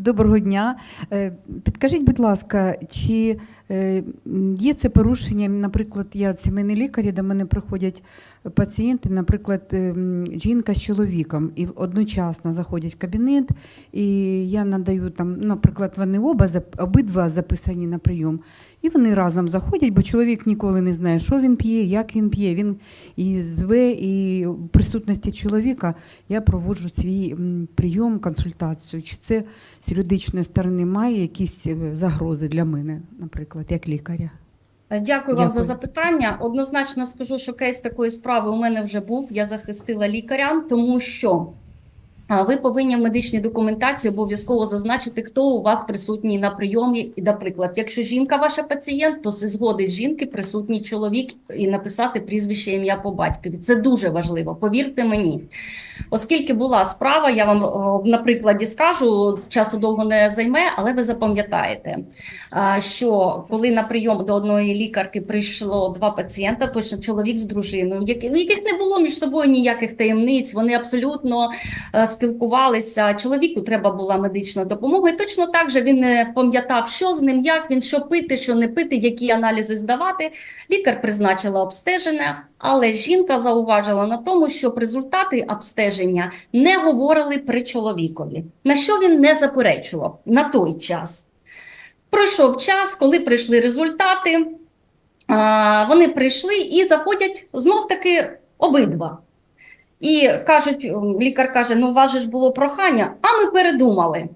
Доброго дня. Е, Підкажіть, будь ласка, чи є це порушення? Наприклад, я сімейний лікар, до мене приходять пацієнти, наприклад, е, жінка з чоловіком, і одночасно заходять в кабінет, і я надаю там, наприклад, вони оба обидва записані на прийом, і вони разом заходять, бо чоловік ніколи не знає, що він п'є, як він п'є. Він і зве, і в присутності чоловіка я проводжу свій прийом, консультацію. Чи це з юридичної сторони має якісь е, загрози для мене, наприклад, як лікаря? Дякую, Дякую вам за запитання. Однозначно скажу, що кейс такої справи у мене вже був. Я захистила лікаря, тому що ви повинні в медичній документації обов'язково зазначити, хто у вас присутній на прийомі. І, наприклад, якщо жінка ваша пацієнт, то зі згоди жінки присутній чоловік і написати прізвище ім'я по батькові. Це дуже важливо. Повірте мені. Оскільки була справа, я вам на прикладі скажу, часу довго не займе, але ви запам'ятаєте, що коли на прийом до одної лікарки прийшло два пацієнта, точно чоловік з дружиною, у яких не було між собою ніяких таємниць, вони абсолютно е, спілкувалися. Чоловіку треба була медична допомога, і точно так же він не пам'ятав, що з ним, як він, що пити, що не пити, які аналізи здавати. Лікар призначила обстеження, але жінка зауважила на тому, що результати обстеження не говорили при чоловікові, на що він не заперечував на той час. Пройшов час, коли прийшли результати, вони прийшли і заходять знов таки обидва. І кажуть, лікар каже: ну, у вас же ж було прохання, а ми передумали.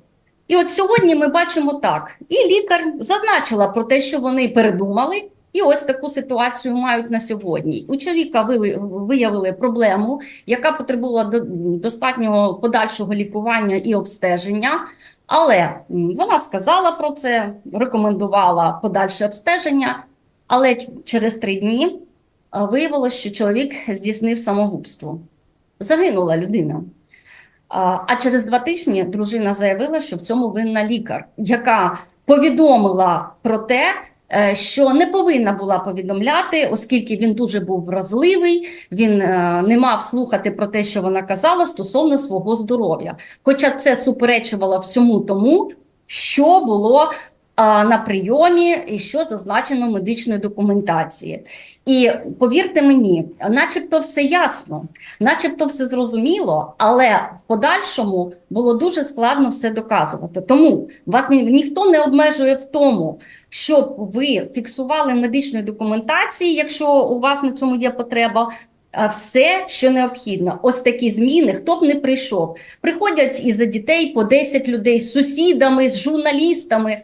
І от сьогодні ми бачимо так. І лікар зазначила про те, що вони передумали, і ось таку ситуацію мають на сьогодні. У чоловіка виявили проблему, яка потребувала достатнього подальшого лікування і обстеження. Але вона сказала про це, рекомендувала подальше обстеження. Але через три дні виявилось, що чоловік здійснив самогубство. Загинула людина. А через два тижні дружина заявила, що в цьому винна лікар, яка повідомила про те, е, що не повинна була повідомляти, оскільки він дуже був вразливий, він е, не мав слухати про те, що вона казала стосовно свого здоров'я. Хоча це суперечувало всьому тому, що було на прийомі і що зазначено медичної документації. І повірте мені, начебто все ясно, начебто все зрозуміло, але в подальшому було дуже складно все доказувати. Тому вас ні, ніхто не обмежує в тому, щоб ви фіксували в медичній документації, якщо у вас на цьому є потреба. Все, що необхідно, ось такі зміни, хто б не прийшов. Приходять із за дітей по 10 людей з сусідами, з журналістами,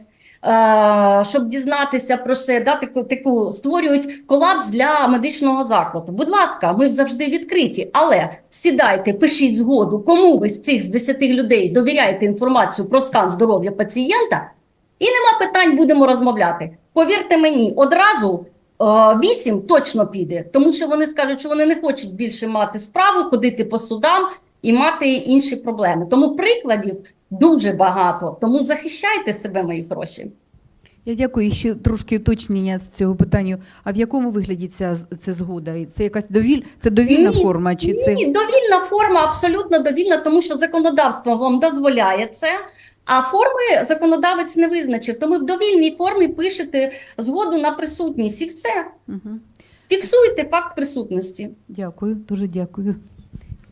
щоб дізнатися про все, да, таку, таку створюють колапс для медичного закладу. Будь ласка, ми завжди відкриті, але сідайте, пишіть згоду, кому ви з цих з 10 людей довіряєте інформацію про стан здоров'я пацієнта, і нема питань, будемо розмовляти. Повірте мені, одразу. е, Вісім точно піде, тому що вони скажуть, що вони не хочуть більше мати справу, ходити по судам і мати інші проблеми. Тому прикладів дуже багато. Тому захищайте себе, мої гроші. Я дякую. Ще трошки уточнення з цього питання. А в якому вигляді ця це згода? Це якась довіль, це довільна Ні, форма? Чи це Ні, довільна форма, абсолютно довільна, тому що законодавство вам дозволяє це. А форми законодавець не визначив. Тому в довільній формі пишете згоду на присутність і все. Угу. Фіксуйте факт присутності. Дякую, дуже дякую.